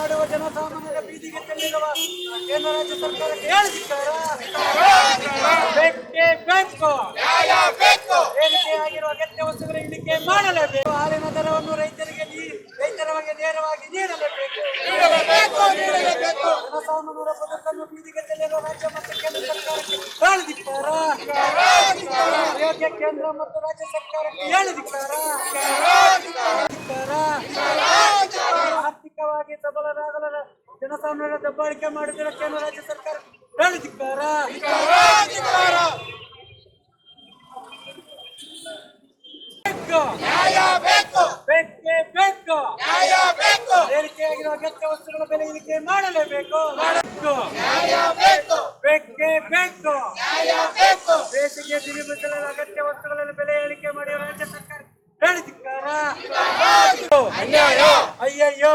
ಮಾಡುವ ಜನಸಾಮಾನ್ಯರ ಬೀದಿಗೆ ತೆರಳಿರುವ ಕೇಂದ್ರ ರಾಜ್ಯ ಸರ್ಕಾರಕ್ಕೆ ಬೇಕು ಏರಿಕೆಯಾಗಿರುವ ಅಗತ್ಯ ವಸ್ತುಗಳ ಇಳಿಕೆ ಮಾಡಲೇಬೇಕು. ಹಾಲಿನ ದರವನ್ನು ರೈತರಿಗೆ ರೈತರವಾಗಿ ನೇರವಾಗಿ ನೀಡಲೇಬೇಕು. ಜನಸಾಮಾನ್ಯರ ಬದುಕನ್ನು ಬೀದಿಗೆ ತೆರಳಿರುವ ರಾಜ್ಯ ಮತ್ತು ಕೇಂದ್ರ ಸರ್ಕಾರಕ್ಕೆ ಅಯೋಗ್ಯ ಕೇಂದ್ರ ಮತ್ತು ರಾಜ್ಯ ಸರ್ಕಾರಕ್ಕೆ ಸಬಲರಾಗಲ ಜನಸಾಮಾನ್ಯರ ದಬ್ಬಾಳಿಕೆ ಮಾಡಿದರೆ ಕೇಂದ್ರ ರಾಜ್ಯ ಸರ್ಕಾರ ಬೇಕು ಏರಿಕೆಯಾಗಿರುವ ಅಗತ್ಯ ವಸ್ತುಗಳ ಬೆಲೆ ಇಳಿಕೆ ಮಾಡಲೇಬೇಕು. ಬೇಕು. ಬೇಸಿಗೆ ಅಗತ್ಯ ವಸ್ತುಗಳಲ್ಲಿ ಬೆಲೆ ಏರಿಕೆ ಮಾಡಿ ರಾಜ್ಯ ಸರ್ಕಾರ ಅಯ್ಯಯ್ಯೋ.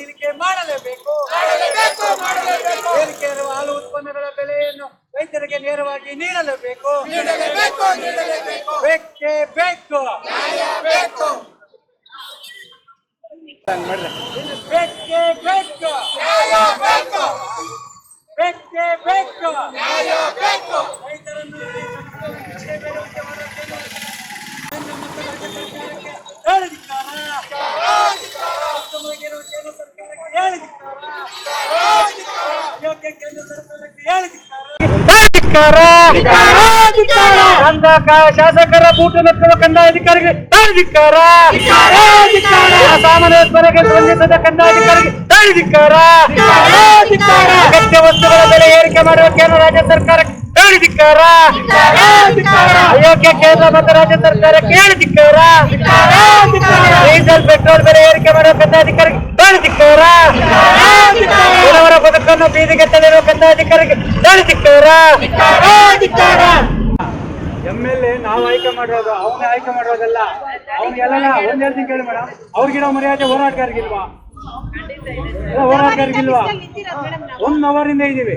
ಇಳಿಕೆ ಮಾಡಲೇಬೇಕು ಏರಿಕೆಯಾಗಿರುವ ಹಾಲು ಉತ್ಪನ್ನಗಳ ಬೆಲೆಯನ್ನು ರೈತರಿಗೆ ನೇರವಾಗಿ ನೀಡಲೇಬೇಕು ಬೇಕೇ ಬೇಕು ಬೇಕೇ. ಶಾಸಕರ ಬೂಟು ನೆತ್ತುವ ಕಂದಾಯ ಅಧಿಕಾರಿಗೆ ಹೇಳಿದಿದ್ದಾರ ಸಾಮಾನ್ಯ ಉತ್ಪನ್ನಕ್ಕೆ ಸ್ಪಂದಿಸದ ಕಂದಾಯ ಅಧಿಕಾರಿಗೆ ಹೇಳಿದಿದ್ದಾರ ಅಗತ್ಯ ವಸ್ತುಗಳ ಬೆಲೆ ಏರಿಕೆ ಮಾಡುವ ಕೇಂದ್ರ ರಾಜ್ಯ ಸರ್ಕಾರಕ್ಕೆ ಹೇಳಿದಿದ್ದಾರ ಅಯೋಗ್ಯ ಕೇಂದ್ರ ಮತ್ತು ರಾಜ್ಯ ಸರ್ಕಾರಕ್ಕೆ ಹೇಳಿದಿದ್ದಾರ ಡೀಸೆಲ್ ಪೆಟ್ರೋಲ್ ಬೆಲೆ ಏರಿಕೆ ಮಾಡುವ ಕಂದಾಯ ಅಧಿಕಾರಿಗೆ ಬದುಕನ್ನು ಬೀದಿಗೆ ತಳ್ಳಿರುವ ಕಂದಾಯ ಅಧಿಕಾರಿಗೆ ಎಂ ಎಲ್ ಎ ನಾವು ಆಯ್ಕೆ ಮಾಡಿರೋದು, ಅವನೇ ಆಯ್ಕೆ ಮಾಡಿರೋದಲ್ಲ. ಅವ್ನಿಗೆಲ್ಲ ಒಂದ್ ಹೇಳ್ತೀನಿ ಕೇಳಿ ಮೇಡಮ್ ಅವ್ರಿಗಿರೋ ಮರ್ಯಾದೆ ಹೋರಾಟಗಾರಿಗಿಲ್ವಾ? ಹೋರಾಟಗಾರಿಗಿಲ್ವಾ? ಒನ್ ಅವರ್ ಇಂದ ಇದೀವಿ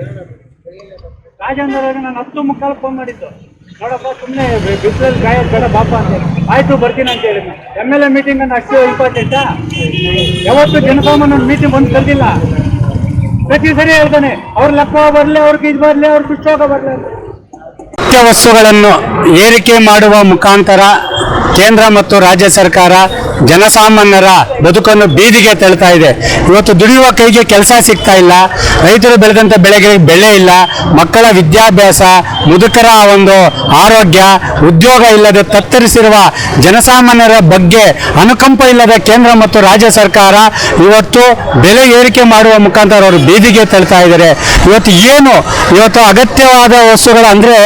ರಾಜೇಂದ್ರ ಅವ್ರಿಗೆ ನಾನು ಹತ್ತು ಮುಕ್ಕಾಲು ಫೋನ್ ಮಾಡಿದ್ದು. ನೋಡಪ್ಪ ಸುಮ್ಮನೆ ಬಿಸಿಲಲ್ಲಿ ಗಾಯ ಬೇಡ, ಬಾಪ ಅಂತ ಆಯ್ತು, ಬರ್ತೀನಿ ಅಂತ ಹೇಳಿ ಎಂ ಎಲ್ ಎ ಮೀಟಿಂಗ್ ಅಂತ ಅಷ್ಟು ಇಂಪಾರ್ಟೆಂಟಾ ಯಾವತ್ತು ಜನಸಾಮಾನ್ಯ ಮೀಟಿಂಗ್ ಬಂದು ಕರೆದಿಲ್ಲ. ಪ್ರತಿ ಸರಿ ಹೇಳ್ತಾನೆ, ಅವ್ರ ಲೆಕ್ಕ ಬರಲಿ, ಅವ್ರಿಗೆ ಇದು ಬರಲಿ ಅವ್ರ ಪುಸ್ತಕ ಬರಲಿ ಅಂತ. ವಸ್ತುಗಳನ್ನು ಏರಿಕೆ ಮಾಡುವ ಮುಖಾಂತರ ಕೇಂದ್ರ ಮತ್ತು ರಾಜ್ಯ ಸರ್ಕಾರ ಜನಸಾಮಾನ್ಯರ ಬದುಕನ್ನು ಬೀದಿಗೆ ತಳ್ತಾ ಇದೆ. ಇವತ್ತು ದುಡಿಯುವ ಕೈಗೆ ಕೆಲಸ ಸಿಗ್ತಾ ಇಲ್ಲ. ರೈತರು ಬೆಳೆದಂಥ ಬೆಳೆಗೆ ಬೆಳೆ ಇಲ್ಲ. ಮಕ್ಕಳ ವಿದ್ಯಾಭ್ಯಾಸ, ಮುದುಕರ ಒಂದು ಆರೋಗ್ಯ, ಉದ್ಯೋಗ ಇಲ್ಲದೆ ತತ್ತರಿಸಿರುವ ಜನಸಾಮಾನ್ಯರ ಬಗ್ಗೆ ಅನುಕಂಪ ಇಲ್ಲದ ಕೇಂದ್ರ ಮತ್ತು ರಾಜ್ಯ ಸರ್ಕಾರ ಇವತ್ತು ಬೆಲೆ ಏರಿಕೆ ಮಾಡುವ ಮುಖಾಂತರ ಅವರು ಬೀದಿಗೆ ತಳ್ತಾ ಇದ್ದಾರೆ. ಇವತ್ತು ಏನು? ಇವತ್ತು ಅಗತ್ಯವಾದ ವಸ್ತುಗಳು ಅಂದ್ರೆ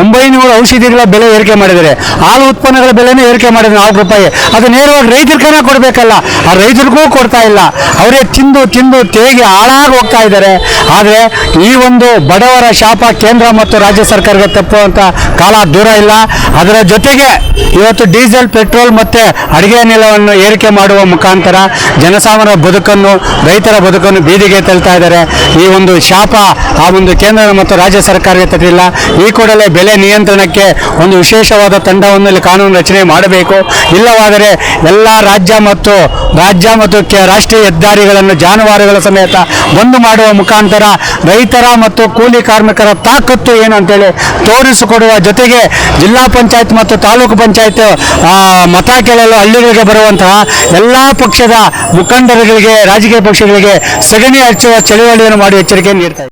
ಒಂಬೈನೂರು ಔಷಧಿಗಳ ಬೆಲೆ ಏರಿಕೆ ಮಾಡಿದ್ದಾರೆ. ಹಾಲು ಉತ್ಪನ್ನಗಳ ಬೆಲೆನೂ ಏರಿಕೆ ಮಾಡಿದ್ರೆ ನಾಲ್ಕು ರೂಪಾಯಿ. ಅದು ನೇರವಾಗಿ ರೈತರಿಗೇನ ಕೊಡಬೇಕಲ್ಲ. ಆ ರೈತರಿಗೂ ಕೊಡ್ತಾ ಇಲ್ಲ. ಅವರೇ ತಿಂದು ತಿಂದು ತೇಗಿ ಹಾಳಾಗಿ ಹೋಗ್ತಾ ಇದ್ದಾರೆ. ಆದರೆ ಈ ಒಂದು ಬಡವರ ಶಾಪ ಕೇಂದ್ರ ಮತ್ತು ರಾಜ್ಯ ಸರ್ಕಾರಕ್ಕೆ ತಪ್ಪುವಂಥ ಕಾಲ ದೂರ ಇಲ್ಲ. ಅದರ ಜೊತೆಗೆ ಇವತ್ತು ಡೀಸೆಲ್, ಪೆಟ್ರೋಲ್ ಮತ್ತೆ ಅಡುಗೆ ಅನಿಲವನ್ನು ಏರಿಕೆ ಮಾಡುವ ಮುಖಾಂತರ ಜನಸಾಮಾನ್ಯರ ಬದುಕನ್ನು, ರೈತರ ಬದುಕನ್ನು ಬೀದಿಗೆ ತಳ್ತಾ ಇದ್ದಾರೆ. ಈ ಒಂದು ಶಾಪ ಆ ಒಂದು ಕೇಂದ್ರ ಮತ್ತು ರಾಜ್ಯ ಸರ್ಕಾರಕ್ಕೆ ತಟ್ಟಿಲ್ಲ ಈ ಕೂಡಲೇ ಬೆಲೆ ನಿಯಂತ್ರಣಕ್ಕೆ ಒಂದು ವಿಶೇಷವಾದ ತಂಡವನ್ನು ಕಾನೂನು ರಚನೆ ಮಾಡಬೇಕು. ಇಲ್ಲವಾದರೆ ಎಲ್ಲ ರಾಜ್ಯ ಮತ್ತು ರಾಜ್ಯ ಮತ್ತು ರಾಷ್ಟ್ರೀಯ ಹೆದ್ದಾರಿಗಳನ್ನು ಜಾನುವಾರುಗಳ ಸಮೇತ ಬಂದು ಮಾಡುವ ಮುಖಾಂತರ ರೈತರ ಮತ್ತು ಕೂಲಿ ಕಾರ್ಮಿಕರ ತಾಕತ್ತು ಏನು ಅಂತೇಳಿ ತೋರಿಸಿಕೊಡುವ ಜೊತೆಗೆ ಜಿಲ್ಲಾ ಪಂಚಾಯತ್ ಮತ್ತು ತಾಲೂಕು ಪಂಚಾಯತ್ ಮತ ಕೇಳಲು ಹಳ್ಳಿಗಳಿಗೆ ಬರುವಂತಹ ಎಲ್ಲ ಪಕ್ಷದ ಮುಖಂಡರುಗಳಿಗೆ, ರಾಜಕೀಯ ಪಕ್ಷಗಳಿಗೆ ಸಗಣಿ ಹಚ್ಚುವ ಚಳುವಳಿಯನ್ನು ಮಾಡಿ ಎಚ್ಚರಿಕೆ ನೀಡ್ತಾ